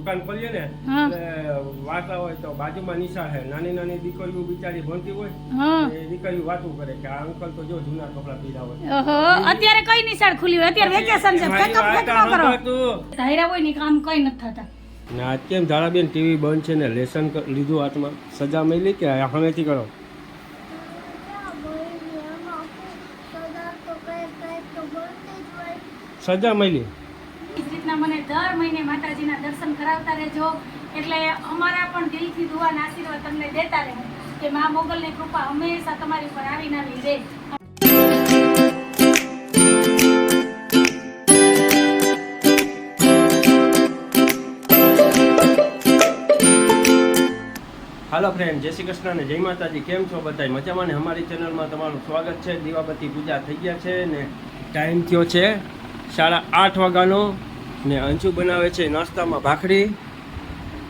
દુકાન ખોલીએ ને વાર્તા હોય તો બાજુમાં નિશા છે. નાની નાની દીકરીઓ બિચારી ભણતી હોય એ દીકરીઓ વાતું કરે કે આ અંકલ તો જો જૂના કપડા પહેરા હોય. ઓહો અત્યારે કઈ નિશાળ ખુલી હોય? અત્યારે વેકેશન છે. ફેકઅપ ફેકઅપ કરો. ધાયરા હોય ને કામ કઈ નથી થતા. ને અત્યારે કેમ ધારાબેન ટીવી બંધ છે ને લેસન લીધું હાથમાં? સજા મળી કે હમેથી કરો? સજા મળી? દર મહિને માતાજીના દર્શન કરાવતા રહેજો. એટલે અમારા પણ દિલથી દુઆ ને આશીર્વાદ તમને દેતા રહે કે મા મોગલની કૃપા હંમેશા તમારી ઉપર આવીને આવી રહે. હાલો ફ્રેન્ડ જય શ્રી કૃષ્ણ અને જય માતાજી. કેમ છો બધા મજામાં ને? અમારી ચેનલમાં તમારું સ્વાગત છે. દીવાબત્તી પૂજા થઈ ગયા છે ને ટાઈમ થયો છે સાડા આઠ વાગ્યાનો. ને અંજુ બનાવે છે નાસ્તામાં ભાખરી.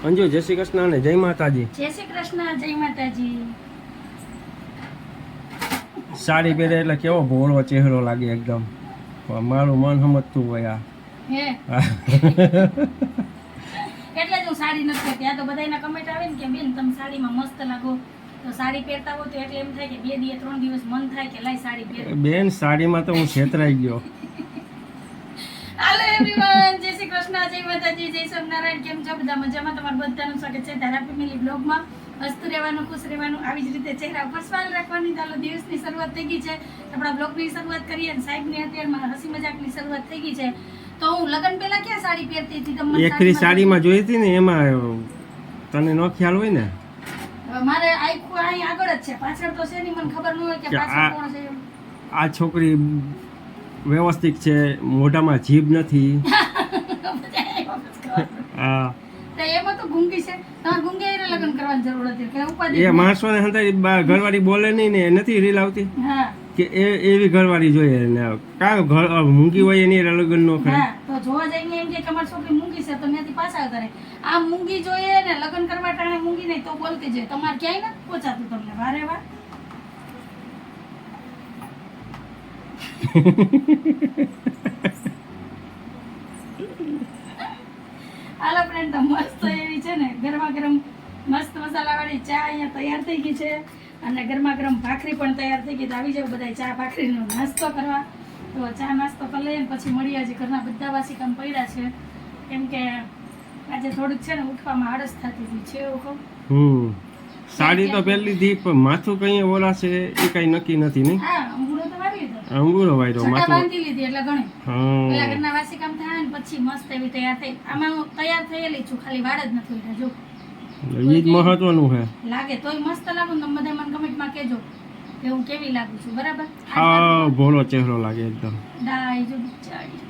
અંજુ જય શ્રી કૃષ્ણ અને જય માતાજી. જય શ્રી કૃષ્ણ જય માતાજી. સાડી પહેરે એટલે કેવો ભોળો ચહેરો લાગે એકદમ. મારું મન સમજતું હોય આ. એટલે જ હું સાડી નથી ત્યાં તો બધાયના કમેન્ટ આવે ને કે બેન તમે સાડીમાં મસ્ત લાગો. તો સાડી પહેરતા હો તો એટલે એમ થાય કે બે દિવસ ત્રણ દિવસ મન થાય કે લાઈ સાડી પહેર બેન સાડીમાં તો હું છેતરાઈ ગયો. એવરીવન જય શ્રી કૃષ્ણ જય માતાજી જય સ્વામિનારાયણ કેમ છો? બધા મજામાં? તમારું બધાનું સ્વાગત છે ધારા ફેમિલી બ્લોગમાં. હસતું રહેવાનું ખુશ રહેવાનું આવી જ રીતે ચહેરા ઉપર સ્માઈલ રાખવાની. ચાલો દિવસની શરૂઆત થઈ ગઈ છે. આપણા બ્લોગની શરૂઆત કરીએ અને સાહેબની અત્યારમાં હસી મજાકની શરૂઆત થઈ ગઈ છે. તો હું લગ્ન પહેલા ક્યાં સાડી પહેરતી હતી? તમને એકરી સાડીમાં જોઈ હતી ને એમાં તને નો ખ્યાલ હોય ને? મારે આખું અહીં આગળ જ છે. પાછળ તો છે નહીં મને ખબર ન હોય કે કે પાછળ કોણ છે. આ છોકરી વ્યવસ્થિત છે મોઢામાં જીભ નથી. તમારે એ માણસો ને ઘરવાળી બોલે નહીં ને એ નથી રીલ આવતી. કે એ એવી ઘરવાળી જોઈએ ને. કાં ઘર મૂંગી હોય એની લગ્ન નો કરે. તો જોવા જઈને એમ કે છોકરી મૂંગી છે તો ત્યાંથી પાછા આવતા રહે આ મૂંગી જોઈએ ને લગ્ન કરવા ટાણે મૂંગી નહીં તો બોલતી જોઈએ તમારે ક્યાંય નથી પહોંચાતું તમને વારે વાર. હાલો ફ્રેન્ડ તો મસ્ત એવી છે ને ગરમા ગરમ મસ્ત મસાલાવાળી ચા અહીંયા તૈયાર થઈ ગઈ છે. અને ગરમા ગરમ ભાખરી પણ તૈયાર થઈ ગઈ તો આવી જાવ બધા ચા ભાખરીનો નાસ્તો કરવા. તો ચા નાસ્તો કરી લઈએ પછી મળીએ. આજે ઘરના બધા વાસી કામ પડ્યા છે. કેમ કે આજે થોડુંક છે ને ઉઠવામાં આળસ થતી હતી. છે એવું કહું? સાડી તો પહેલી દીપ માથું કઈ ઓલાશે એ કઈ નક્કી નથી નહીં? હા અંગૂરો વાયરો છટા માથું બાંધી લીધી એટલે ઘણી. પેલા ઘરના વાસી કામ થાય ને પછી મસ્ત એવી તૈયાર થઈ. આમાં હું તૈયાર થયેલી છું ખાલી વાળ જ નથી ઉઠા જો. એ જ મહત્વનું છે. લાગે તોય મસ્ત લાગુ ને તમે બધા મને કમેન્ટમાં કહેજો કે હું કેવી લાગુ છું બરાબર? હા ભોળો ચહેરો લાગે એકદમ. ડાય જો બિચારી.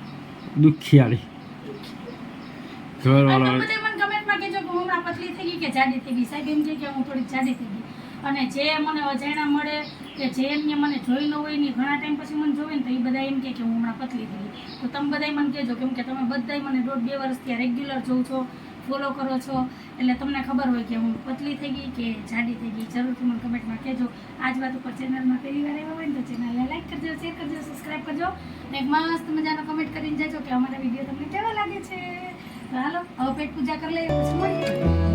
દુખિયાળી. ઘરવાળો બધા મને કમેન્ટમાં કહેજો કે હું હમણાં પતલી થઈ ગઈ કે જાડી થઈ ગઈ. સાહેબ એમ કે હું થોડીક જાડી થઈ ગઈ. અને જે મને અજાણ્યા મળે કે જે એમને મને જોઈ ન હોય ને ઘણા ટાઈમ પછી મને જોવે ને તો એ બધા એમ કે હું હમણાં પતલી થઈ તો તમે બધાય મને કહેજો કેમ કે તમે બધાય મને દોઢ બે વર્ષ ત્યાં રેગ્યુલર જોઉં છો ફોલો કરો છો. એટલે તમને ખબર હોય કે હું પતલી થઈ ગઈ કે જાડી થઈ ગઈ. જરૂરથી મને કમેન્ટમાં કહેજો. આજ વાત ઉપર ચેનલમાં પહેલી વાર આવ્યા હોય ને તો ચેનલને લાઈક કરજો શેર કરજો સબસ્ક્રાઈબ કરજો. અને એક મસ્ત મજાનો કમેન્ટ કરીને જજો કે અમારા વીડિયો તમને કેવા લાગે છે. હાલો, હવે પેટ પૂજા કરી લઈએ. પછી મળીએ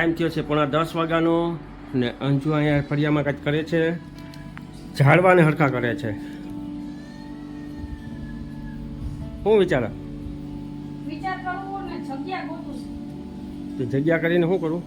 ટાઈમ થયો છે પોણા દસ વાગ્યાનો ને અંજુ અહીંયા ફળિયામાં કંઈક કરે છે. ઝાડવાને હરખા કરે છે. શું વિચાર? તો જગ્યા કરીને શું કરું.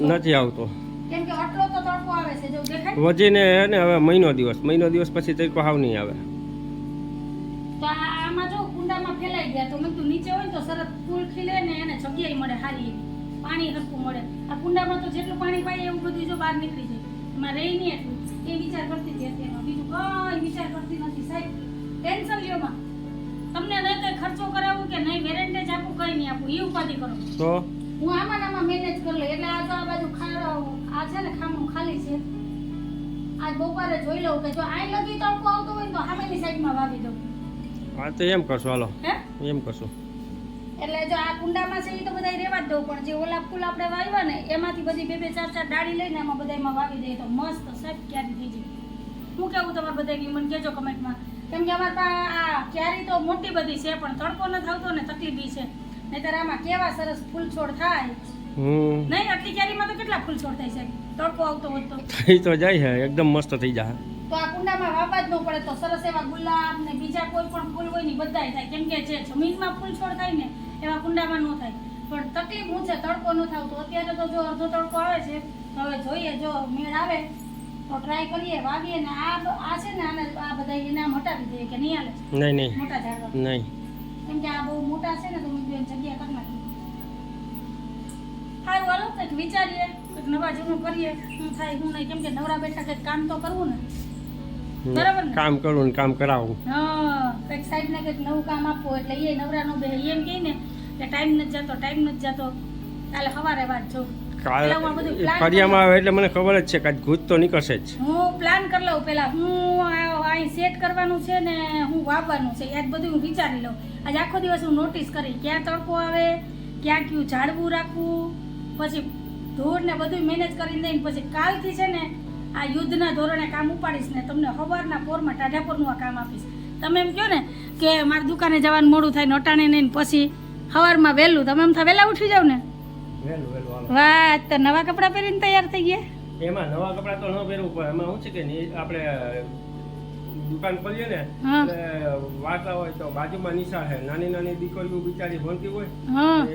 નથી આવતો. કેમ કે આટલો તો તડકો આવે છે જો દેખાય વજીને હે હવે મહિનો દિવસ મહિનો દિવસ પછી તરીકો હાવ નહીં આવે. તો આમાં જો કુંડામાં ફેલાઈ ગયા તો મેં કીધું નીચે હોય તો સરસ ફૂલ ખીલે ને એને જગ્યાએ મળે સારી એવી પાણી હરખું મળે. આ કુંડામાં તો જેટલું પાણી પાય એવું બધું જો બહાર નીકળી જાય. એમાં રહી નહીં એટલું. એ વિચાર કરતી હતી અત્યારમાં બીજું કઈ વિચાર કરતી નથી. સાહેબ ટેન્શન તમને કઈ ખર્ચો કરાવું કે નહીં વેરેન્ટેજ આપું કઈ નહીં આપું. એ ઉપાધિ કરો. તો? હું આમાં આમાં મેનેજ કરી લઉં. એટલે આ તો આ બાજુ આ બપોરે જોઈ લઉં કે જો આઈ લગી તડકો આવતો હોય તો સામેની સાઈડમાં વાવી દઉં. હા તો એમ કરશો હાલો. હે? એમ કરશો. એટલે જો આ કુંડામાં છે એ તો બધા રેવા જ દઉં પણ જે ઓલા ફૂલ આપણે વાવ્યા ને એમાંથી બધી બે બે ચાર ચાર ડાળી લઈને એમાં બધામાં વાવી દઈએ તો મસ્ત સાહેબ ક્યારે થઈ જાય. હું કેવું તમારે બધાની મને કહેજો કમેન્ટમાં. કેમ કે અમારે પાસે આ ક્યારી તો મોટી બધી છે પણ તડકો નથી થતો ને તકલીફ બી છે. નહીતર આમાં કેવા સરસ ફૂલ છોડ થાય. નહીં આટલી ક્યારીમાં તો કેટલા ફૂલ છોડ થાય છે? તડકો આવતો હોય તો. થઈ તો જાય છે એકદમ મસ્ત થઈ જાય. તો આ કુંડામાં વાવવા જ ન પડે તો સરસ એવા ગુલાબ ને બીજા કોઈ પણ ફૂલ હોય ને બધાય થાય. કેમ કે જે જમીનમાં ફૂલ છોડ થાય ને એવા કુંડામાં ન થાય. પણ તકલીફ હું છે તડકો ન થાવ તો. અત્યારે તો જો અડધો તડકો આવે છે તો હવે જોઈએ જો મેળ આવે તો ટ્રાય કરીએ વાવીએ ને આ આ છે ને આને આ બધા એના હટાવી દઈએ કે નહીં હાલે નહીં નહીં. મોટા ઝાડવા. નહીં. કેમ કે આ બહુ મોટા છે ને તો હું જગ્યા કરી નાખી. સારું હાલો કંઈક વિચારીએ કંઈક નવા જૂનું કરીએ. શું થાય શું નહીં? કેમ કે નવરા બેઠા કંઈક કામ તો કરવું ને. બરાબર ને? કામ કરવું ને કામ કરાવું. હા કંઈક સાઈડ ને કંઈક નવું કામ આપવું એટલે એ નવરા નું બે. એમ કહે ને કે ટાઈમ નથી જતો ટાઈમ નથી જતો. કાલે સવારે વાત જો. કાલ પેલા હું આ બધું plan ફરિયામાં આવે એટલે મને ખબર જ છે કે ભૂત તો નીકળશે જ. હું પ્લાન કરી લઉં પેલા. હું અહીં સેટ કરવાનું છે ને હું વાવવાનું છે. યાદ બધું હું વિચારી લઉં. આજે આખો દિવસ હું નોટિસ કરી. ક્યાં તડકો આવે ક્યાં કયું ઝાડવું રાખવું પછી ધૂળ ને બધું મેનેજ કરીને દઈને પછી કાલથી છે ને આ યુદ્ધના ધોરણે કામ ઉપાડીશ ને તમને સવારના પોરમાં ટાઢાપોરનું આ કામ આપીશ. તમે એમ કહો ને કે મારી દુકાને જવાનું મોડું થાય નોટાણે નહીં પછી સવારમાં વહેલું. તમે એમ થાય વહેલા ઉઠી જાવ ને? વાહ તો નવા કપડાં પહેરીને તૈયાર થઈ ગયા? એમાં નવા કપડાં તો ન પહેરવું પણ એમાં શું છે કે આપણે દુકાન ખોલીએ ને. વાતા હોય તો બાજુમાં નિશા છે. નાની નાની દીકરીઓ બિચારી ભણતી હોય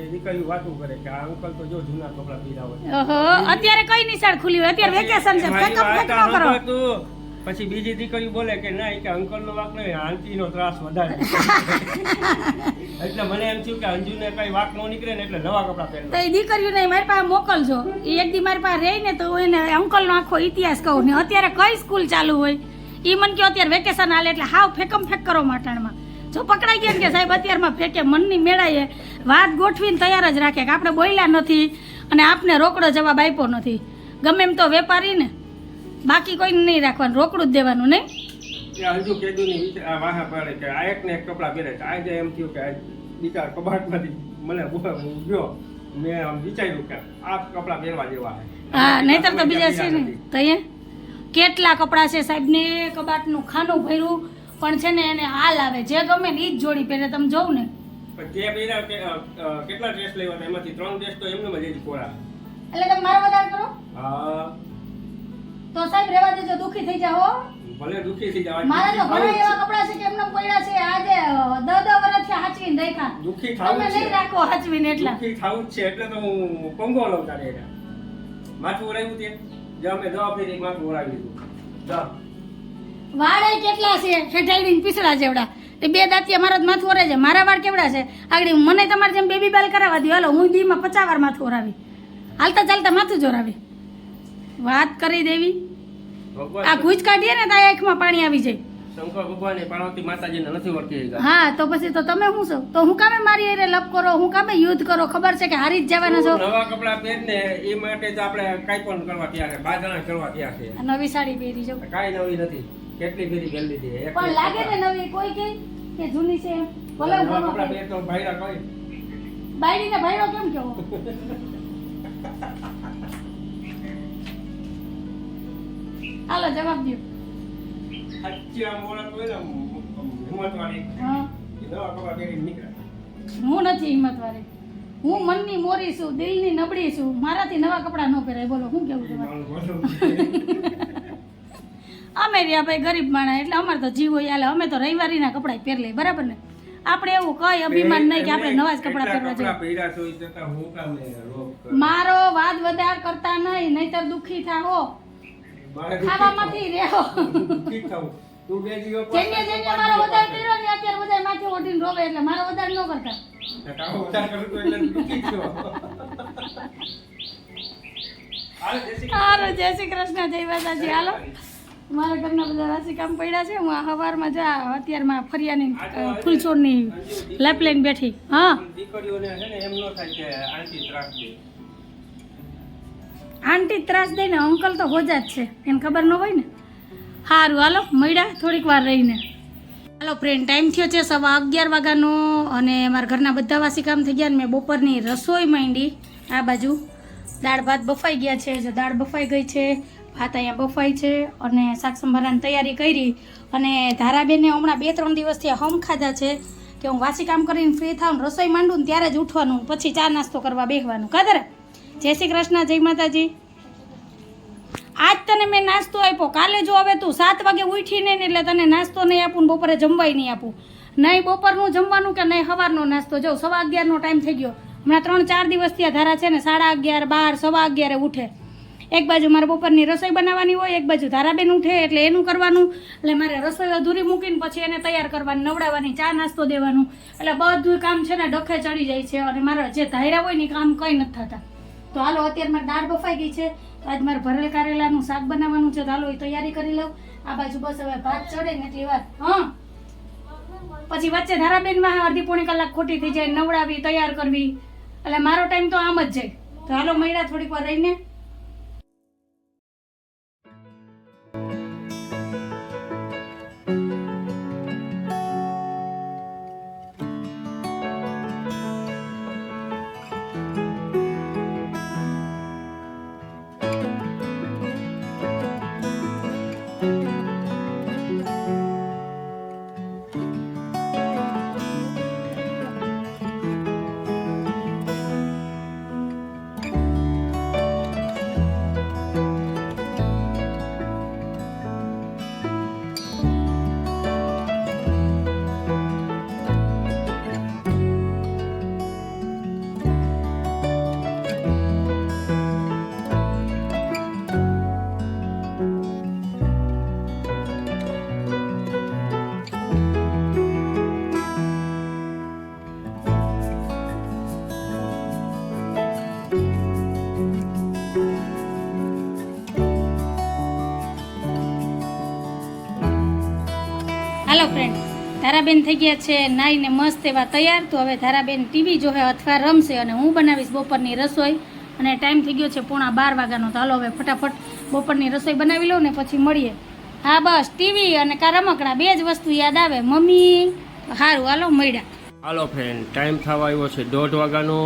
એ દીકરીઓ વાતું કરે કે આ અંકલ તો જો જૂના કપડા પહેર્યા હોય. અત્યારે કઈ નિશાળ ખુલી હોય? અત્યારે વેકેશન છે. ફેકઅપ ફેકઅપ ન કરો. પછી બીજી દીકરી બોલે કે ના કે અંકલ નો વાક નહીં આંટી નો ત્રાસ વધારે. એટલે મને એમ થયું કે અંજુ ને કઈ વાક નો નીકળે ને એટલે નવા કપડા તો એ દીકરીઓ ને મારી પાસે મોકલજો. એ એક દી મારી પાસે રહી ને તો એને એને અંકલનો આખો ઇતિહાસ કહું. ને અત્યારે કઈ સ્કૂલ ચાલુ હોય? એ મને કહો અત્યારે વેકેશન હાલે એટલે હાવ ફેકમ ફેક કરો માટાણમાં જો પકડાઈ ગયા ને કે સાહેબ અત્યારમાં ફેકે મનની મેળાએ વાત ગોઠવીને તૈયાર જ રાખે કે આપણે બોલ્યા નથી અને આપને રોકડો જવાબ આપ્યો નથી. ગમે એમ તો વેપારી ને બાકી કોઈ નહીં રાખવાનું રોકડું જ દેવાનું નહીં? કે અંજુ કેદુ ની વિચાર આ વાહા પડે કે આ એક ને એક કપડા પહેરે છે. આજે એમ થયું કે આ બિચાર કબાટમાંથી મને ગયો. મેં વિચાર્યું કે આ કપડા પહેરવા જેવા હા નહીતર તો બીજા છે ને. નથી. કેટલા કપડાં છે સાહેબ? ને કબાટનું ખાનું ભર્યું પણ છે ને એને હાલ આવે. જે ગમે ને એ જ જોડી પહેરે તમે જોઉં ને. પણ તે પહેર્યા કે, અ, અ, કેટલા ડ્રેસ લેવા એમાંથી ત્રણ ડ્રેસ તો એમને જ કોરા એટલે તમે મારો વધારે કરો. હા. તો સાહેબ રેવા દેજો દુખી થઈ જાઓ ભલે દુખી થઈ જાવ મારા તો ઘણા એવા કપડા છે કે એમને પડ્યા છે આજે દસ દસ વર્ષથી હાચવીને દુખી થાવું નહીં રાખો હાચવીને એટલા. દુખી થાવું છે એટલે તો હું પંગો લઉં તારે માથું તે. જે અમે એક માથું ઓરાવી દીધું. વાળે કેટલા છે? હેઠળની પીસડા જેવડા. એ બે દાંતી મારા જ માથું ઓરે છે. મારા વાળ કેવડા છે? આગળ મને તમારે જેમ બેબી બાલ કરાવવા દો હાલો હું દીમાં પચાસ વાર માથું ઓરાવી. હાલતા ચાલતા માથું જ ઓરાવી. વાત કરી દેવી. આ ગુજ કાઢીએ ને તો આંખમાં પાણી આવી જાય. શંકર ભગવાન એ પાર્વતી માતાજીને નથી ઓળખી હા તો પછી તો તમે શું છો? તો હું કામે મારી લપ કરો? હું કામે યુદ્ધ કરો? ખબર છે કે હારી જ જવાના છો? નવા કપડા પહેરને એ માટે જ આપણે કાંઈ પણ કરવા તૈયાર છે. બાજણા કરવા તૈયાર છે. નવી સાડી પહેરી કાંઈ નવી નથી. કેટલી ફેરી પહેરી લીધી પણ લાગે ને નવી કોઈ કે? કે જૂની છે. ભલે નવા કપડા પહેરી. પહેરતો ભાઈરા કોઈ? બાયડીને ભાઈડો કેમ કેવો? હાલો જવાબ દો હા નીકળે હું નથી હિંમત વાળી. હું મનની મોરી છું દિલની નબળી છું. મારાથી નવા કપડાં ન પહેરાય. બોલો શું કેવું તમારે અમે રહ્યા ભાઈ ગરીબ માણા એટલે અમારે તો જીવ હોય હાલે. અમે તો રવિવારીના કપડાં પહેર લઈએ બરાબર ને? આપણે એવું કઈ અભિમાન નહીં કે આપણે નવા જ કપડાં પહેરવા જોઈએ. હું? મારો વાદ વધાર કરતા નહીં નહીતર દુખી થાઓ. દુઃખી ખાવામાંથી રહેવો થવું. દુઃખી તું બે દિવસ જેને જેને મારો વધાર કર્યો ને અત્યારે બધા માથે ઓઢીને રોવે એટલે મારો વધારે ન કરતા. તારો વધારે કરું તો એટલે દુઃખી જ છો. જય શ્રી કૃષ્ણ. જય માતાજી. હાલો. મારા ઘરના બધા રાશિ કામ પડ્યા છે. હું સવારમાં જા અત્યારમાં ફરિયાની ફૂલછોડની લેપ લઈને બેઠી. હા. દીકરીઓને છે ને એમ ન થાય કે આંટી ત્રાસ દે આંટી ત્રાસ દઈને અંકલ તો હોજા જ છે. એને ખબર ન હોય ને? સારું હાલો, મળ્યા થોડીક વાર રહીને. હાલો ફ્રેન્ડ ટાઈમ થયો છે સવા અગિયાર વાગ્યાનો અને મારા ઘરના બધા વાસી કામ થઈ ગયા ને મેં બપોરની રસોઈ માંડી. આ બાજુ દાળ ભાત બફાઈ ગયા છે જો દાળ બફાઈ ગઈ છે, ભાત અહીંયા બફાઈ છે અને શાક સંભારાની તૈયારી કરી. અને ધારાબેને હમણાં બે ત્રણ દિવસથી હમ ખાધા છે કે હું વાસી કામ કરીને ફ્રી થાઉં રસોઈ માંડું ને ત્યારે જ ઉઠવાનું, પછી ચા નાસ્તો કરવા બેસવાનું કાદર જય શ્રી કૃષ્ણ, જય માતાજી. આજ તને મેં નાસ્તો આપ્યો. કાલે જો હવે તું સાત વાગે ઉઠી નહીં એટલે તને નાસ્તો નહીં આપું બપોરે જમવાય નહીં આપું. નહીં બપોરનું જમવાનું કે નહીં સવારનો નાસ્તો. જો, સવા અગિયારનો ટાઈમ થઈ ગયો. હમણાં ત્રણ ચાર દિવસ ત્યાં ધારા છે ને સાડા અગિયાર, બાર, સવા અગિયારે ઉઠે. એક બાજુ મારે બપોરની રસોઈ બનાવવાની હોય, એક બાજુ ધારાબેન ઉઠે એટલે એનું કરવાનું. એટલે મારે રસોઈ અધૂરી મૂકીને પછી એને તૈયાર કરવાની, નવડાવવાની, ચા નાસ્તો દેવાનું. એટલે બધું કામ છે ને ડખે ચડી જાય છે અને મારા જે ધાર્યા હોય ને કામ કંઈ નથી થતા. તો હાલો, અત્યારે મારી દાળ બફાઈ ગઈ છે. તો આજ મારે ભરેલ કારેલાનું શાક બનાવવાનું છે. તો હાલો, એ તૈયારી કરી લઉં. આ બાજુ બસ હવે ભાત ચડે ને એટલી વાત હા? પછી વચ્ચે ધારાબેનમાં અડધી પોણી કલાક ખોટી થઈ જાય, નવડાવી, તૈયાર કરવી. એટલે મારો ટાઈમ તો આમ જ જાય. તો હાલો મહિના થોડીક વાર રહીને ફ્રેન્ડ ધારાબેન થઈ ગયા છે નાઈને મસ્ત એવા તૈયાર. તો હવે ધારાબેન ટીવી જોવે અથવા રમશે અને હું બનાવીશ બપોરની રસોઈ. અને ટાઈમ થઈ ગયો છે પોણા બાર વાગ્યાનો. તો હાલો હવે ફટાફટ બપોરની રસોઈ બનાવી લઉં ને પછી મળીએ. હા બસ ટીવી અને કા રમકડા બે જ વસ્તુ યાદ આવે. મમ્મી સારું હાલો, મળ્યા. હાલો ફ્રેન્ડ ટાઈમ થવા આવ્યો છે દોઢ વાગ્યાનો.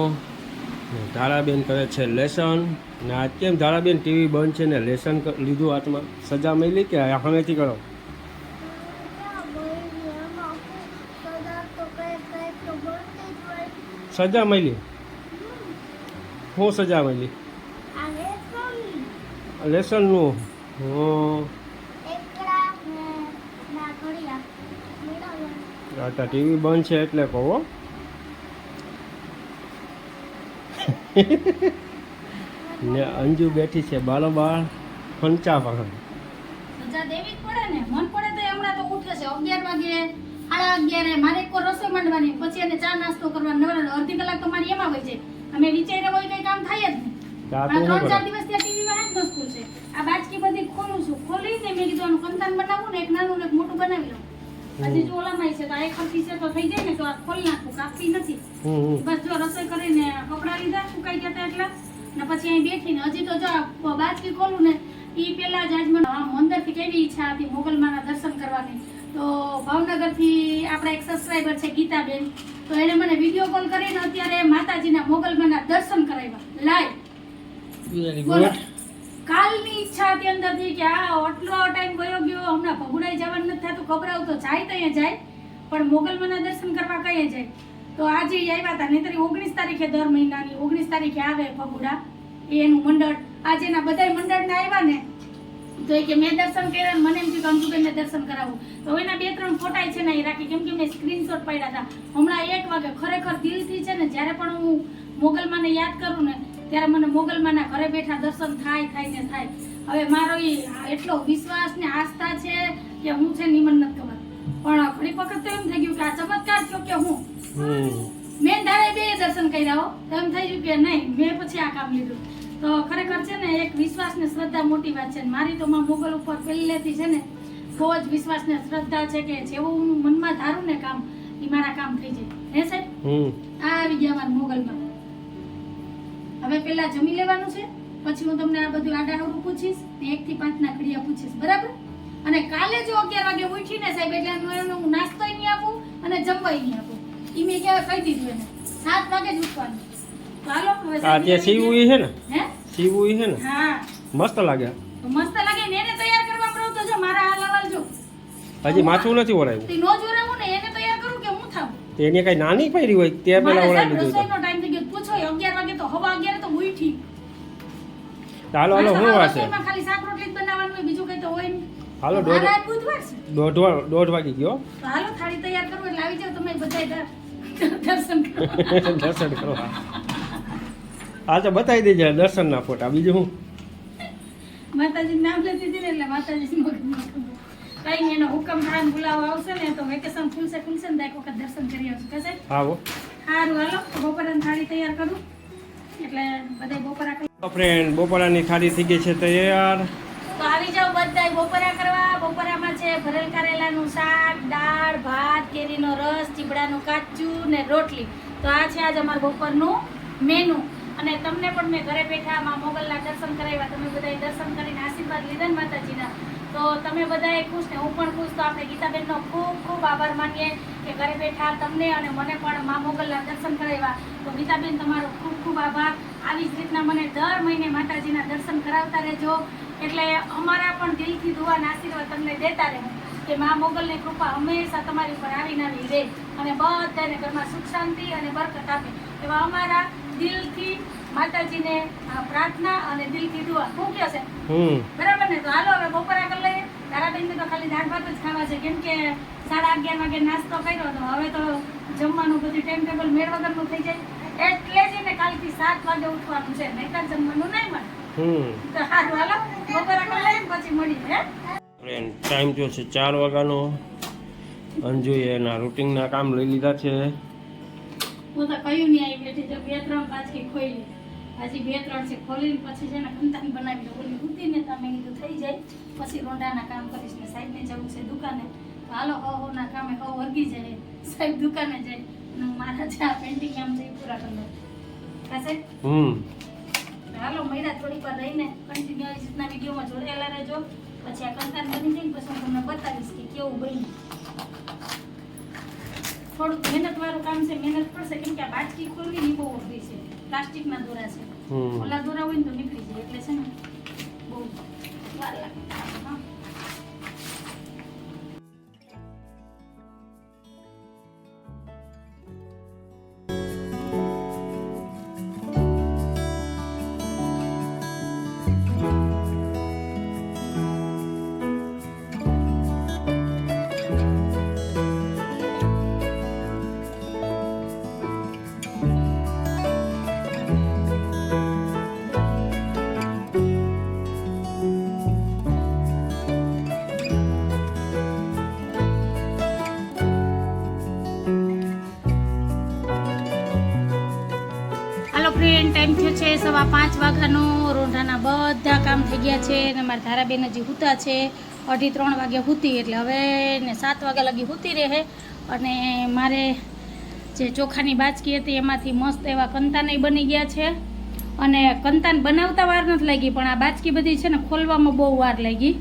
ધારાબેન કરે છે લેસન ને આજ કેમ ધારાબેન ટીવી બંધ છે ને લેસન લીધું હાથમાં? સજા મળી કે હમેથી કરો? સજા મળી શું સજા મળી લેસનનું આ ટીવી બંધ છે એટલે કહો. ને અંજુ બેઠી છે બારોબાર ફંચા પાસે સજા દેવી પડે ને મન પડે તો હમણાં તો ઉઠે છે અગિયાર વાગે સાડા અગિયારે મારે એક રસોઈ માંડવાની પછી એને ચા નાસ્તો કરવાનો. નવરાનો અડધી કલાક તો મારી એમાં હોય છે. અમે વિચાર્યા હોય કઈ કામ થાય જ નહીં. ત્રણ ચાર દિવસ ત્યાં જ મસ્કુલ છે. આ બાજકી બધી ખોલું છું. ખોલીને મેં કીધું આનું કંતાન બનાવું ને એક નાનું ને એક મોટું બનાવી લઉં. હજી જો ઓલામાં છે તો આ એક છે તો થઈ જાય ને તો આ ખોલી નાખું. કાપતી નથી. બસ જો રસોઈ કરીને કપડાં લીધા સુકાઈ ગયા તા એટલા? ને પછી અહીં બેઠીને હજી તો જો બાજકી ખોલું ને એ પેલા જ આજ મને અંદરથી કેવી ઈચ્છા હતી મોગલમાના દર્શન કરવાની. તો ભાવનગરથી આપણા એક સબસ્ક્રાઈબર છે ગીતાબેન. તો એને મને વીડિયો કોલ કરીને અત્યારે માતાજીના મોગલમાના દર્શન કરાવ્યા. લાઈવ કાલની ઈચ્છા હતી અંદરથી કે આ આટલો ટાઈમ ગયો ગયો હમણાં ભગુડાઈ જવાનું નથી થતું ખબર તો જાય તો અહીંયા જાય પણ મોગલમાના દર્શન કરવા કઈ જાય? તો આજે આવ્યા હતા નહીતર ઓગણીસ તારીખે દર મહિનાની ઓગણીસ તારીખે આવે ભગુડા એનું મંડળ. આજે એના બધા મંડળના આવ્યા ને તો કે મેં દર્શન કર્યા મને એમ થયું કે મેં દર્શન કરાવું. તો એના બે ત્રણ ફોટા છે ને એ રાખી. કેમ કે મેં સ્ક્રીનશોટ પાડ્યા હતા. હમણાં એક વાગે ખરેખર દિલથી છે ને જ્યારે પણ હું મોગલમાને યાદ કરું ને ત્યારે મને મોગલમાના ઘરે બેઠા દર્શન થાય થાય ને થાય. હવે મારો એ એટલો વિશ્વાસ ને આસ્થા છે કે હું છે ને મને નથી ખબર. પણ ઘણી વખત તો એમ થઈ ગયું કે આ ચમત્કાર થયો કે હું? મેં ધારે બે દર્શન કર્યા હો. તો એમ થઈ ગયું કે નહીં મેં પછી આ કામ લીધું. તો ખરેખર છે ને એક વિશ્વાસ ને શ્રદ્ધા મોટી વાત છે. મારી તો માં મોગલ ઉપર પહેલેથી છે ને બહુ જ વિશ્વાસ ને શ્રદ્ધા છે કે જેવું હું મનમાં ધારું ને કામ એ મારા કામ થઈ જાય. હે સાહેબ? આ આવી ગયા મારા મોગલમાં. હવે પેલા જમી લેવાનું છે પછી હું તમને આ બધું આડાવડું પૂછીશ ને એક થી પાંચ ના ઘડિયા પૂછીશ. બરાબર? અને કાલે જો અગિયાર વાગે ઉઠીને સાહેબ એટલે હું નાસ્તો નહીં આપું અને જમવાય નહીં આપું. ઈ મેં કહેવાય કહી દીધું એને. સાત વાગે જ ઉઠવાનું. આ જે સીવું છે ને? હે? સીવું છે ને? હા. મસ્ત લાગે. મસ્ત લાગે ને એને તૈયાર કરવા પડે તો જો મારા આ હવાલ જો હજી માથું નથી ઓળાયું તે નો જોરાવું ને એને તૈયાર કરું કે હું થાઉં? એને કઈ નાની પહેરી હોય તે પેલા મારે લીધું રસોઈનો ટાઈમ થઈ ગયો. પૂછો અગિયાર વાગે તો હવા અગિયાર તો હું ઠીક. હાલો હાલો શું વાસે ખાલી શાક રોટલી બનાવવાનું બીજું કઈ તો હોય હાલો દોઢ દોઢ દોઢ વાગી ગયો. હાલો થાળી તૈયાર કરો એટલે આવી જાવ તમે બધા દર- દર્શન કરો. દર્શન કરવા હા તો બતાવી દેજે દર્શનના ફોટા. બીજું શું? માતાજી નામ લેતી હતી ને એટલે માતાજી. કઈ નહીં એનો હુકમ થાય ને બોલાવો આવશે ને તો વેકેશન ખુલશે ખુલશે ને એક વખત દર્શન કરી આવશું હા હો. સારું હાલો. તો થાળી તૈયાર કરું. એટલે બધા બપોરા કરી ફ્રેન્ડ બપોરાની થાળી થઈ ગઈ છે તૈયાર. તો આવી જાઓ બધાય બપોરા કરવા. બપોરામાં છે ભરેલ કારેલાનું શાક દાળ ભાત કેરીનો રસ ચીબડાનું કાચું ને રોટલી. તો આ છે આજ અમારું બપોરનું મેનુ અને તમને પણ મેં ઘરે બેઠા માં મોગલના દર્શન કરાવ્યા. તમે બધાએ દર્શન કરીને આશીર્વાદ લીધા માતાજીના. તો તમે બધાએ ખુશ ને હું પણ ખુશ. તો આપણે ગીતાબેનનો ખૂબ ખૂબ આભાર માનીએ કે ઘરે બેઠા તમને અને મને પણ મા મોગલના દર્શન કરાવ્યા. તો ગીતાબેન, તમારો ખૂબ ખૂબ આભાર. આવી જ રીતના મને દર મહિને માતાજીના દર્શન કરાવતા રહેજો. એટલે અમારા પણ દિલથી દુઆ આશીર્વાદ તમને દેતા રહે કે મા મોગલની કૃપા હંમેશા તમારી ઉપર આવીને આવી રહે અને બધાને ઘરમાં સુખ શાંતિ અને બરકત આપે. એવા અમારા દિલથી માતાજીને આ પ્રાર્થના અને દિલથી દુઆ. શું કહે છે? બરાબર ને? તો હાલો હવે બપોરા કરી લઈએ. તારાબેન તો ખાલી દાળ ભાત જ ખાવા છે. કેમ કે સાડા અગિયાર વાગે નાસ્તો કર્યો તો હવે તો જમવાનું બધું ટાઈમ ટેબલ મેળ વગરનું થઈ જાય. એટલે જ એને કાલથી સાત વાગે ઉઠવાનું છે. નહીંતર જમવાનું નહીં મળે. તો હારું હાલો. બપોરા કરી લઈએ ને પછી મળીએ હે? ટાઈમ થયો છે ચાર વાગ્યાનો. અંજુએ એના રૂટિનના કામ લઈ લીધા છે. હું તો કયું નહીં આવી બેઠી જો બે ત્રણ પાછી ખોલી હજી બે ત્રણ છે ખોલીને પછી છે ને ખંતાન બનાવી દઉં ઓલી ઉતીને તમે કીધું થઈ જાય. પછી રોંડાના કામ કરીશ ને સાહેબને જવું છે દુકાને. તો હાલો હો ના કામે હો વર્ગી જાય. સાહેબ દુકાને જાય. અને મારા જે આ પેન્ટિંગ કામ જઈ પૂરા કરી સાહેબ? હમ. હાલો મહિના થોડીક વાર રહીને કન્ટિન્યુ આવી રીતના વિડીયોમાં જોડાયેલા રહેજો. પછી આ કંતાન બની જાય ને પછી હું તમને બતાવીશ કે કેવું બન્યું. થોડુંક મહેનત વાળું કામ છે મહેનત પડશે. કેમ કે આ બાજકી ખોલવી ની બહુ અઘરી છે. પ્લાસ્ટિકના દોરા છે. ઓલા દોરા હોય ને તો નીકળી જાય. એટલે છે ને બહુ વાર લાગે. છે, સવા પાંચ વાગ્યાનો રોંઢાના બધા કામ થઈ ગયા છે અને મારા ધારાબેન હજી હૂતા છે. અઢી ત્રણ વાગે હૂતી, એટલે હવે ને સાત વાગ્યા લગી હૂતી રહે. અને મારે જે ચોખાની બાચકી હતી એમાંથી મસ્ત એવા કંતાને બની ગયા છે. અને કંતાન બનાવતા વાર નથી લાગી, પણ આ બાચકી બધી છે ને ખોલવામાં બહુ વાર લાગી.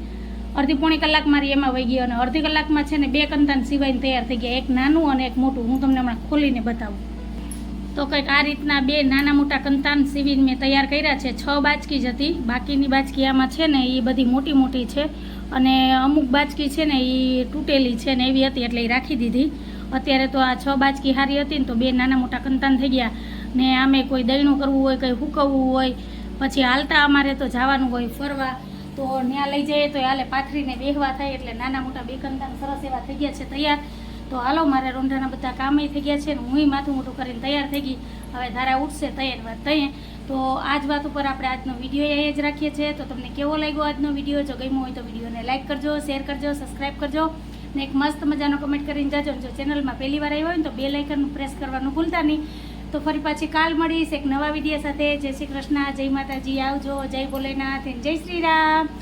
અડધી પોણી કલાક મારી એમાં વહી ગઈ અને અડધી કલાકમાં છે ને બે કંતાન સિવાયને તૈયાર થઈ ગયા, એક નાનું અને એક મોટું. હું તમને હમણાં ખોલીને બતાવું. તો કંઈક આ રીતના બે નાના મોટા કંતાન સીવીને મેં તૈયાર કર્યા છે. છ બાચકી જ હતી. બાકીની બાચકી આમાં છે ને એ બધી મોટી મોટી છે. અને અમુક બાચકી છે ને એ તૂટેલી છે ને, એવી હતી એટલે એ રાખી દીધી. અત્યારે તો આ છ બાચકી હારી હતી ને, તો બે નાના મોટા કંતાન થઈ ગયા. ને આમે કોઈ દહીણું કરવું હોય, કંઈ હુકવવું હોય, પછી હાલતા અમારે તો જવાનું હોય ફરવા. તો ત્યાં લઈ જઈએ તો હાલે પાથરીને બેહવા થાય એટલે નાના મોટા બે કંતાન સરસ એવા થઈ ગયા છે તૈયાર. તો હાલો, મારે રોંઢાના બધા કામે થઈ ગયા છે ને હુંય માથું મોટું કરીને તૈયાર થઈ ગઈ. હવે ધારા ઉઠશે તૈયાર વાત તૈયાર તો આજ વાત ઉપર આપણે આજનો વીડિયો એ જ રાખીએ છીએ. તો તમને કેવો લાગ્યો આજનો વીડિયો? જો ગમ્યો હોય તો વિડીયોને લાઇક કરજો, શેર કરજો, સબસ્ક્રાઈબ કરજો. ને એક મસ્ત મજાનો કમેન્ટ કરીને જાજો. જો ચેનલમાં પહેલી વાર આવ્યો હોય ને તો બે લાઇકનનું પ્રેસ કરવાનું ભૂલતા નહીં. તો ફરી પાછી કાલ મળીશ એક નવા વીડિયો સાથે. જય શ્રી કૃષ્ણ, જય માતાજી, આવજો, જય ભોલેનાથ જય શ્રી રામ.